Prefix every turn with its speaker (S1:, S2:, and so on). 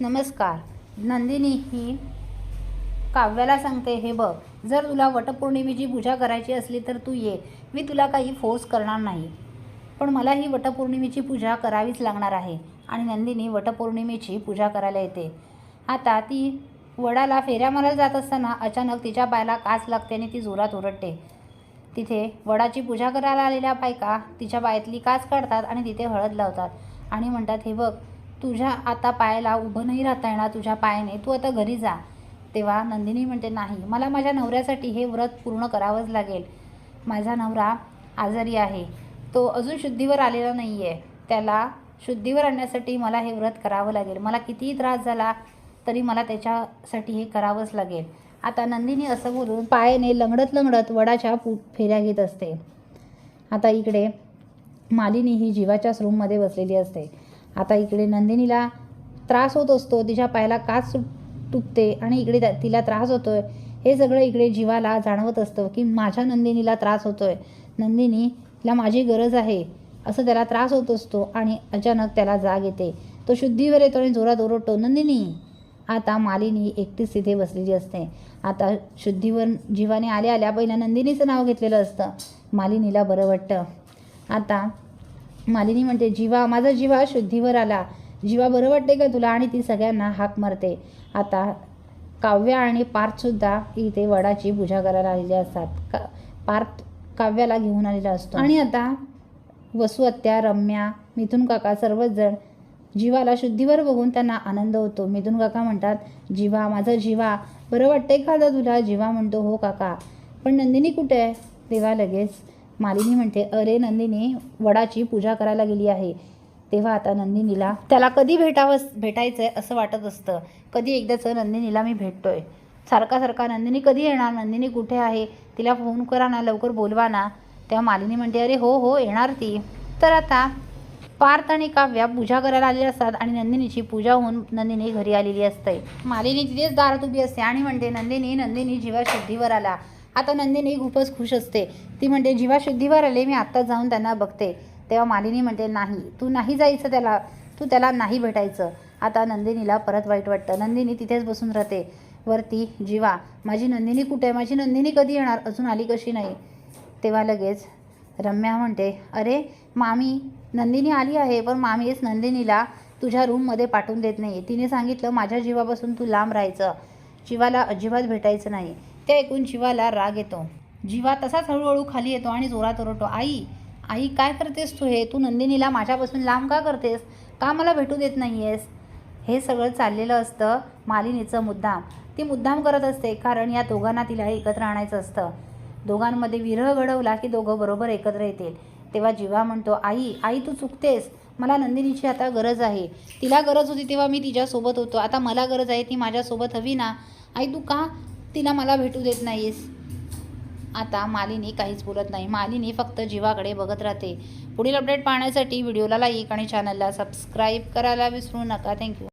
S1: नमस्कार. नंदिनी ही काव्याला सांगते हे बघ जर तुला वटपौर्णिमेची पूजा करायची असली तर तू ये. मी तुला काही फोर्स करणार नाही. पण मला ही वटपौर्णिमेची पूजा करावीच लागणार आहे. आणि नंदिनी वटपौर्णिमेची पूजा करायला येते. आता ती वडाला फेऱ्या मारायला जात असताना अचानक तिच्या बायला काच लागते आणि ती जोरात ओरडते. तिथे वडाची पूजा करायला आलेल्या बायका तिच्या बायतली काच काढतात आणि तिथे हळद लावतात. आणि म्हणतात हे बघ तुझ्या आता पायाला उभं नाही राहता येणार तुझ्या पायाने. तू आता घरी जा. तेव्हा नंदिनी म्हणते नाही मला माझ्या नवऱ्यासाठी हे व्रत पूर्ण करावंच लागेल. माझा नवरा आजारी आहे. तो अजून शुद्धीवर आलेला नाही आहे त्याला शुद्धीवर आणण्यासाठी मला हे व्रत करावं लागेल. मला कितीही त्रास झाला तरी मला त्याच्यासाठी हे करावंच लागेल. आता नंदिनी असं बोलून पायाने लंगडत लंगडत वडाच्या पु फेऱ्या घेत असते. आता इकडे मालिनी ही जीवाच्याच रूममध्ये बसलेली असते. आता इकडे नंदिनीला त्रास होत असतो तिच्या पायाला काच तुटते आणि इकडे तिला त्रास होतोय. हे सगळं इकडे जीवाला जाणवत असतं की माझ्या नंदिनीला त्रास होतोय. नंदिनीला माझी गरज आहे. असं त्याला त्रास होत असतो आणि अचानक त्याला जाग येते. तो शुद्धीवर येतो आणि जोरात ओरडतो नंदिनी! आता मालिनी एकटीच तिथे बसलेली असते. आता शुद्धीवर जीवाने आल्या आल्या पहिल्या नंदिनीचं नाव घेतलेलं असतं. मालिनीला बरं वाटतं. आता मालिनी म्हणते जीवा माझा जीवा शुद्धीवर आला. जीवा बरं वाटते का तुला? आणि ती सगळ्यांना हाक मारते. आता काव्य आणि पार्थसुद्धा इथे वडाची पूजा करायला आलेले असतात. का पार्थ काव्याला घेऊन आलेला असतो. आणि आता वसुअत्या रम्या मिथुन काका सर्वच जण जीवाला शुद्धीवर बघून त्यांना आनंद होतो. मिथुन काका म्हणतात जीवा माझा जीवा बरं वाटतंय का तुला? जीवा म्हणतो हो काका. पण नंदिनी कुठे आहे? तेव्हा लगेच मालिनी म्हणते अरे नंदिनी वडाची पूजा करायला गेली आहे. तेव्हा आता नंदिनीला त्याला कधी भेटावं भेटायचं आहे असं वाटत असतं. कधी एकदाचं नंदिनीला मी भेटतोय. सारखा सारखा नंदिनी कधी येणार? नंदिनी कुठे आहे? तिला फोन करा ना लवकर बोलवा ना. तेव्हा मालिनी म्हणते अरे हो हो येणार ती. तर आता पार्थ आणि काव्या पूजा करायला आलेली असतात आणि नंदिनीची पूजा होऊन नंदिनी घरी आलेली असते. मालिनी तिथेच दारात उभी असते आणि म्हणते नंदिनी नंदिनी जीवा शुद्धीवर आला. आता नंदिनी खूपच खुश असते. ती म्हणते जीवाशुद्धीवर आले मी आत्ता जाऊन त्यांना बघते. तेव्हा मालिनी म्हणते नाही तू नाही जायचं त्याला तू त्याला नाही भेटायचं. आता नंदिनीला परत वाईट वाटतं. नंदिनी तिथेच बसून राहते. वरती जीवा माझी नंदिनी कुठे? आहे माझी नंदिनी कधी येणार? अजून आली कशी नाही? तेव्हा लगेच रम्या म्हणते अरे मामी नंदिनी आली आहे पण मामीच नंदिनीला तुझ्या रूममध्ये पाठवून देत नाही तिने सांगितलं माझ्या जीवापासून तू लांब राहायचं. जीवाला अजिबात भेटायचं नाही. ते ऐकून जीवाला राग येतो. जीवा तसाच हळूहळू खाली येतो आणि जोरात ओरडतो आई आई काय करतेस तू हे? तू नंदिनीला माझ्यापासून लांब का करतेस? का मला भेटू देत नाही आहेस हे सगळं चाललेलं असतं मालिनीचं मुद्दाम. ती मुद्दाम करत असते कारण या दोघांना तिला एकत्र आणायचं असतं. दोघांमध्ये विरह घडवला की दोघं बरोबर एकत्र येतील. तेव्हा जीवा म्हणतो आई आई तू चुकतेस. मला नंदिनीची आता गरज आहे. तिला गरज होती तेव्हा मी तिच्यासोबत होतो. आता मला गरज आहे ती माझ्यासोबत हवी ना? आई तू का तिला मला भेटू देत नाहीस आता मालिनी काहीच बोलत नाही. मालिनी फक्त जीवाकडे बघत राहते. पुढील अपडेट पाहण्यासाठी व्हिडिओला लाईक आणि चॅनलला सबस्क्राईब करायला विसरू नका. थँक्यू